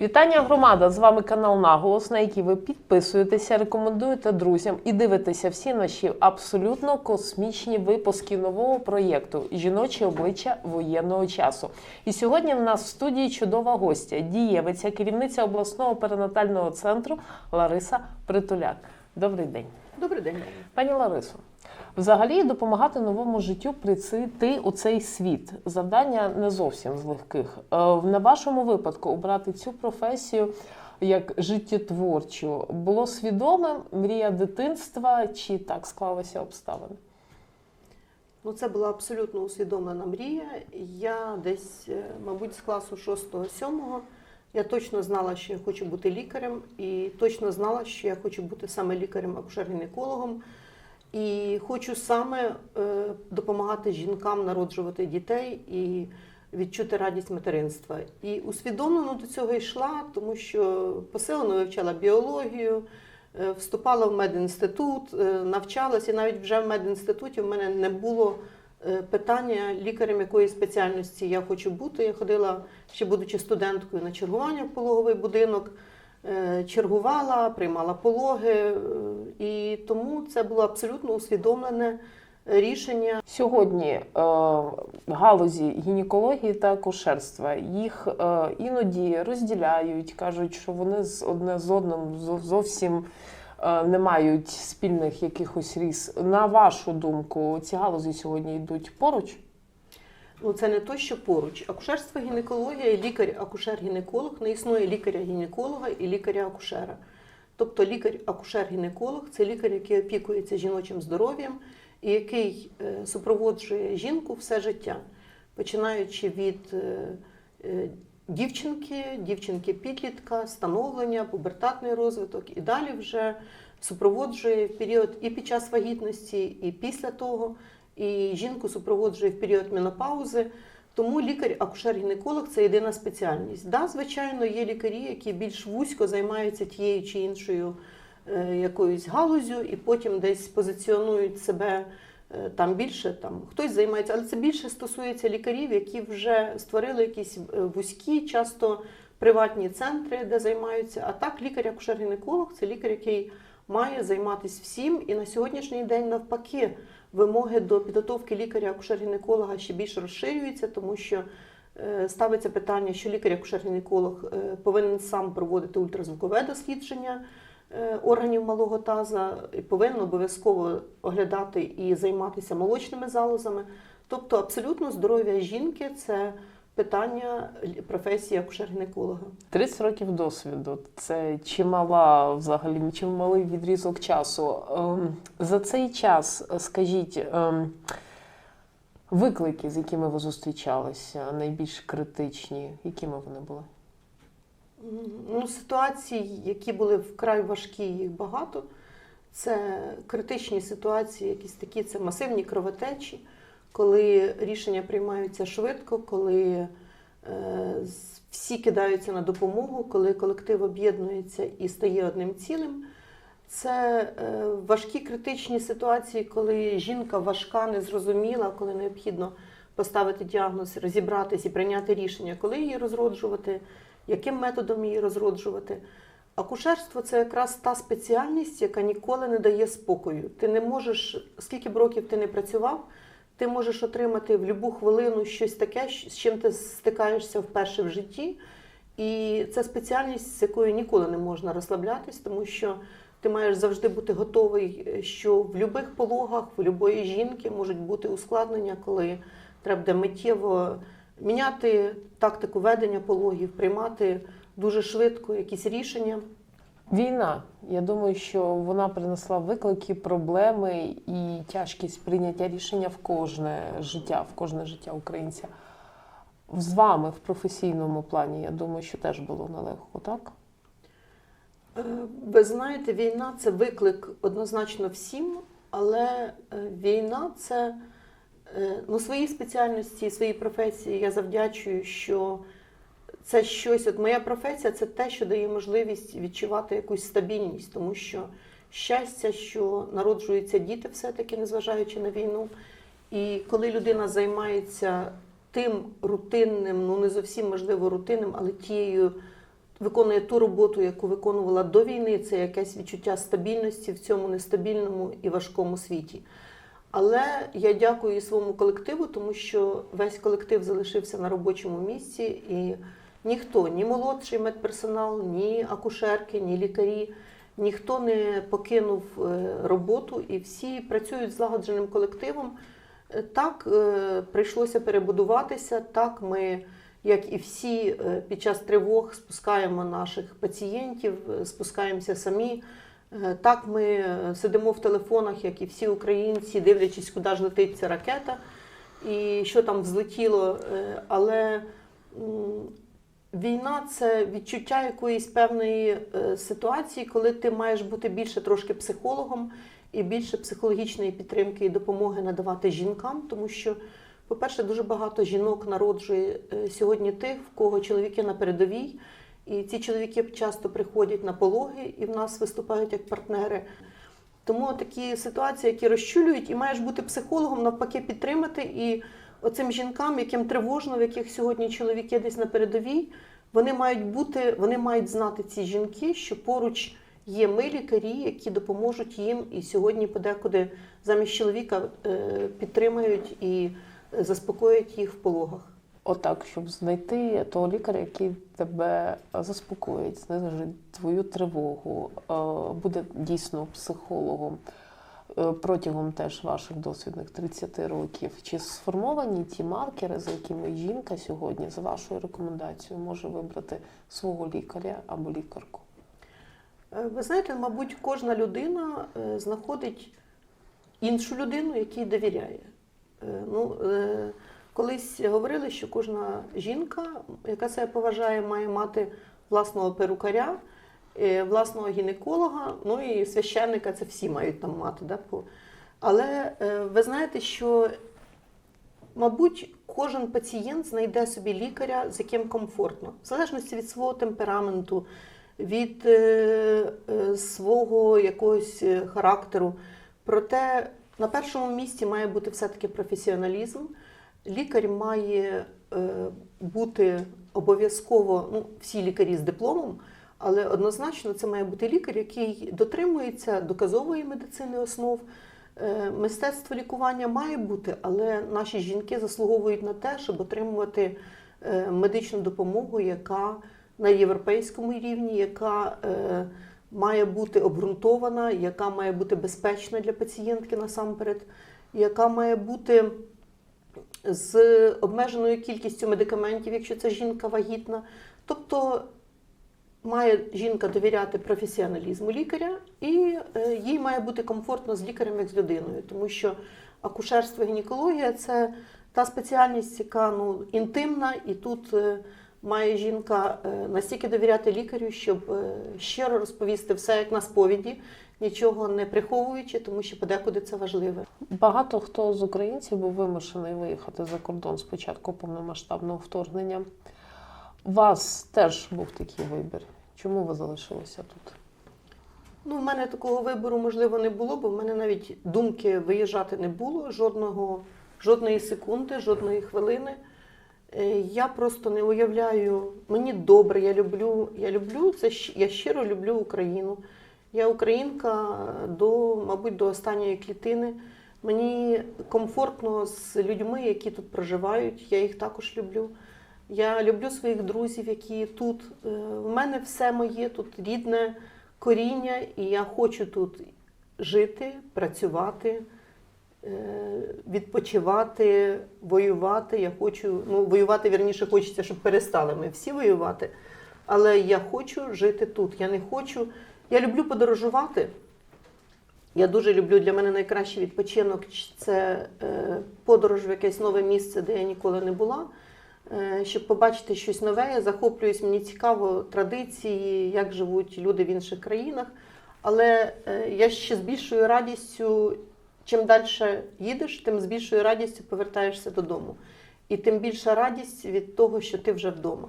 Вітання громада! З вами канал Наголос, на який ви підписуєтеся, рекомендуєте друзям і дивитеся всі наші абсолютно космічні випуски нового проєкту Жіночі обличчя воєнного часу. І сьогодні в нас в студії чудова гостя, дієвиця, керівниця обласного перинатального центру Лариса Притуляк. Добрий день. Добрий день. Пані Ларисо, взагалі допомагати новому життю прийти у цей світ. Завдання не зовсім з легких. Е, На вашому випадку обрати цю професію як життєтворчу було свідомим мрія дитинства чи так склалися обставини? Ну, це була абсолютно усвідомлена мрія. Я десь, е, мабуть, з класу 6-7 я точно знала, що я хочу бути лікарем, і точно знала, що я хочу бути саме лікарем акушер-гінекологом. І хочу саме е, допомагати жінкам народжувати дітей і відчути радість материнства. І усвідомлено до цього йшла, тому що посилено вивчала біологію, е, вступала в медінститут, е, навчалася, і навіть вже в медінституті в мене не було питання лікарем якої спеціальності я хочу бути. Я ходила, ще будучи студенткою, на чергування в пологовий будинок, чергувала, приймала пологи, е, і тому це було абсолютно усвідомлене рішення. Сьогодні е, галузі гінекології та акушерства їх е, іноді розділяють, кажуть, що вони з одне з одним зовсім е, не мають спільних якихось ріс. На вашу думку, ці галузі сьогодні йдуть поруч? Ну, це не то, що поруч. Акушерство гінекологія лікар-акушер-гінеколог не існує лікаря-гінеколога і лікаря-акушера. Тобто лікар-акушер-гінеколог це лікар, який опікується жіночим здоров'ям і який е, супроводжує жінку все життя, починаючи від е, е, дівчинки, дівчинки-підлітка, становлення, пубертатний розвиток і далі вже супроводжує період і під час вагітності, і після того і жінку супроводжує в період менопаузи. Тому лікар-акушер-гінеколог це єдина спеціальність. Да, звичайно, є лікарі, які більш вузько займаються тією чи іншою е, якоюсь галузю, і потім десь позиціонують себе е, там більше. Там хтось займається, але це більше стосується лікарів, які вже створили якісь е, вузькі, часто приватні центри, де займаються. А так, лікар-акушер-гінеколог це лікар, який має займатися всім, і на сьогоднішній день навпаки вимоги до підготовки лікаря-акушер-гінеколога ще більше розширюються, тому що е, ставиться питання, що лікар-акушер-гінеколог е, повинен сам проводити ультразвукове дослідження е, органів малого таза, повинен обов'язково оглядати і займатися молочними залозами. Тобто абсолютно здоров'я жінки це питання професії акушер-гінеколога. 30 років досвіду це чимала взагалі чималий відрізок часу. Ем, За цей час, скажіть, ем, виклики, з якими ви зустрічалися, найбільш критичні, якими вони були? Ну, ситуацій, які були вкрай важкі, їх багато. Це критичні ситуації, якісь такі, це масивні кровотечі, коли рішення приймаються швидко, коли е, всі кидаються на допомогу, коли колектив об'єднується і стає одним цілим. Це е, важкі критичні ситуації, коли жінка важка, незрозуміла, коли необхідно поставити діагноз, розібратись і прийняти рішення, коли її розроджувати, яким методом її розроджувати. Акушерство це якраз та спеціальність, яка ніколи не дає спокою. Ти не можеш, скільки б років ти не працював, ти можеш отримати в будь-яку хвилину щось таке, з чим ти стикаєшся вперше в житті. І це спеціальність, з якою ніколи не можна розслаблятись, тому що ти маєш завжди бути готовий, е, що в будь-яких пологах, в будь-якої жінки можуть бути ускладнення, коли треба миттєво міняти тактику ведення пологів, приймати дуже швидко якісь рішення. Війна. Я думаю, що вона принесла виклики, проблеми і тяжкість прийняття рішення в кожне життя, в кожне життя українця. З вами в професійному плані, я думаю, що теж було нелегко, так? Е, Ви знаєте, війна це виклик однозначно всім, але е, війна це е, ну, своїй спеціальності, своїй професії я завдячую, що це щось. От моя професія це те, що дає можливість відчувати якусь стабільність, тому що щастя, що народжуються діти, все-таки, незважаючи на війну. І коли людина займається тим рутинним, ну не зовсім можливо рутинним, але тією виконує ту роботу, яку виконувала до війни. Це якесь відчуття стабільності в цьому нестабільному і важкому світі. Але я дякую своєму колективу, тому що весь колектив залишився на робочому місці, і ніхто, ні молодший медперсонал, ні акушерки, ні лікарі, ніхто не покинув е, роботу, і всі працюють злагодженим колективом. Е, Так е, прийшлося перебудуватися. Так, ми, як і всі, під час тривог спускаємо наших пацієнтів, спускаємося самі. Так, ми сидимо в телефонах, як і всі українці, дивлячись, куди ж летить ця ракета і що там взлетіло. Але війна це відчуття якоїсь певної е, ситуації, коли ти маєш бути більше трошки психологом і більше психологічної підтримки і допомоги надавати жінкам, тому що. По-перше, дуже багато жінок народжує е, сьогодні тих, в кого чоловіки на передовій, і ці чоловіки часто приходять на пологи і в нас виступають як партнери. Тому такі ситуації, які розчулюють, і маєш бути психологом, навпаки, підтримати. І оцим жінкам, яким тривожно, в яких сьогодні чоловіки десь на передовій, вони мають бути, вони мають знати ці жінки, що поруч є ми, лікарі, які допоможуть їм і сьогодні подекуди замість чоловіка е, підтримають і заспокоять їх в пологах. Отак, щоб знайти того лікаря, який тебе заспокоїть, знижить твою тривогу, е, буде дійсно психологом протягом теж ваших досвідних 30 років. Чи сформовані ті маркери, за якими жінка сьогодні, за вашою рекомендацією, може вибрати свого лікаря або лікарку? Е, Ви знаєте, мабуть, кожна людина е, знаходить іншу людину, якій довіряє. Е, Ну, е, колись говорили, що кожна жінка, яка себе поважає, має мати власного перукаря, е, власного гінеколога, ну і священника це всі мають там мати. Да? Але е, ви знаєте, що, мабуть, кожен пацієнт знайде собі лікаря, з яким комфортно, в залежності від свого темпераменту, від е, е, свого якогось е, характеру. Проте на першому місці має бути все-таки професіоналізм. Лікар має е, бути обов'язково, ну, всі лікарі з дипломом, але однозначно це має бути лікар, який дотримується доказової медицини основ. Е, Мистецтво лікування має бути, але наші жінки заслуговують на те, щоб отримувати е, медичну допомогу, яка на європейському рівні, яка е, має бути обґрунтована, яка має бути безпечна для пацієнтки насамперед, яка має бути з обмеженою кількістю медикаментів, якщо це жінка вагітна. Тобто має жінка довіряти професіоналізму лікаря, і е, їй має бути комфортно з лікарем як з людиною, тому що акушерство гінекологія це та спеціальність, яка ну, інтимна, і тут е, має жінка е, настільки довіряти лікарю, щоб щиро розповісти все як на сповіді, нічого не приховуючи, тому що подекуди це важливе. Багато хто з українців був вимушений виїхати за кордон з початку повномасштабного вторгнення. У вас теж був такий вибір. Чому ви залишилися тут? Ну, в мене такого вибору, можливо, не було, бо в мене навіть думки виїжджати не було жодного, жодної секунди, жодної хвилини. Е, Я просто не уявляю, мені добре, я люблю, я люблю це, я щиро люблю Україну. Я українка до, мабуть, до останньої клітини. Мені комфортно з людьми, які тут проживають. Я їх також люблю. Я люблю своїх друзів, які тут. Е, В мене все моє тут рідне коріння, і я хочу тут жити, працювати, е, відпочивати, воювати. Я хочу, ну, воювати вірніше хочеться, щоб перестали ми всі воювати. Але я хочу жити тут. Я не хочу. Я люблю подорожувати. Я дуже люблю для мене найкращий відпочинок це е, подорож в якесь нове місце, де я ніколи не була. Е, щоб побачити щось нове, я захоплююсь, мені цікаво традиції, як живуть люди в інших країнах. Але е, я ще з більшою радістю, чим далі їдеш, тим з більшою радістю повертаєшся додому. І тим більша радість від того, що ти вже вдома.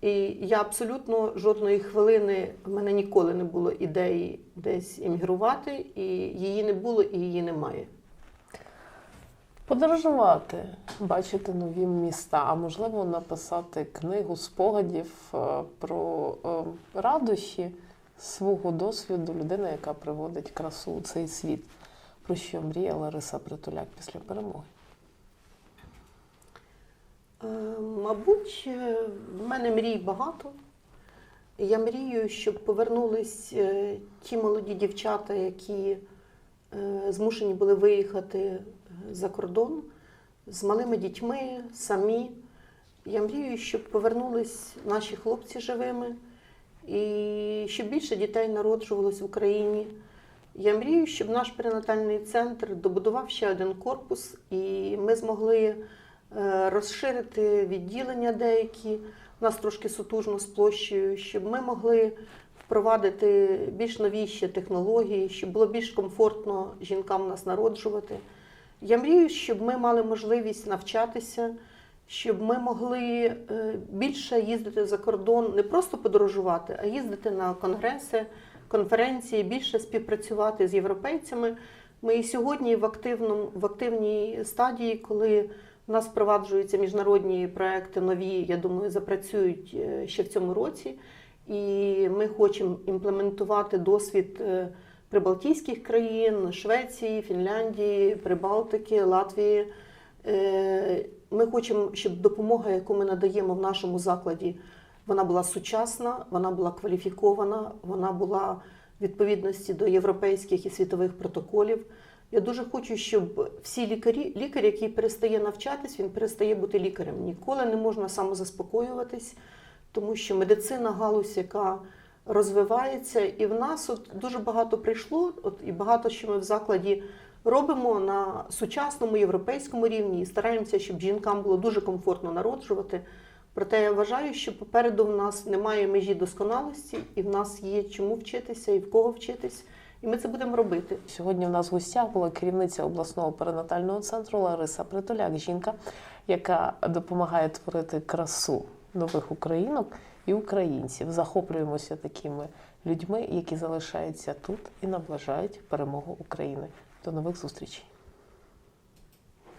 І я абсолютно жодної хвилини в мене ніколи не було ідеї десь іммігрувати, і її не було, і її немає. Подорожувати, бачити нові міста, а можливо написати книгу спогадів е, про е, радощі свого досвіду людини, яка приводить красу у цей світ. Про що мріє Лариса Притуляк після перемоги? Е, Мабуть, в мене мрій багато. Я мрію, щоб повернулись ті молоді дівчата, які змушені були виїхати е, за кордон з малими дітьми, самі. Я мрію, щоб повернулись наші хлопці живими і щоб більше дітей народжувалось в Україні. Я мрію, щоб наш перинатальний центр добудував ще один корпус, і ми змогли е, розширити відділення деякі. У нас трошки сутужно з площею, щоб ми могли впровадити більш новіші технології, щоб було більш комфортно жінкам нас народжувати. Я мрію, щоб ми мали можливість навчатися, щоб ми могли е, більше їздити за кордон, не просто подорожувати, а їздити на конгреси, конференції, більше співпрацювати з європейцями. Ми і сьогодні в, активному, в активній стадії, коли у нас впроваджуються міжнародні проекти нові, я думаю, запрацюють е, ще в цьому році. І ми хочемо імплементувати досвід е, прибалтійських країн, Швеції, Фінляндії, Прибалтики, Латвії. Е, Ми хочемо, щоб допомога, яку ми надаємо в нашому закладі, вона була сучасна, вона була кваліфікована, вона була в відповідності до європейських і світових протоколів. Я дуже хочу, щоб всі лікарі, лікар, який перестає навчатись, він перестає бути лікарем. Ніколи не можна самозаспокоюватись, тому що медицина галузь, яка розвивається, і в нас от дуже багато прийшло, от і багато що ми в закладі робимо на сучасному європейському рівні і стараємося, щоб жінкам було дуже комфортно народжувати. Проте я вважаю, що попереду в нас немає межі досконалості, і в нас є чому вчитися і в кого вчитись. І ми це будемо робити. Сьогодні в нас в гостях була керівниця обласного перинатального центру Лариса Притуляк, жінка, яка допомагає творити красу нових українок і українців. Захоплюємося такими людьми, які залишаються тут і наближають перемогу України. До нових зустрічей.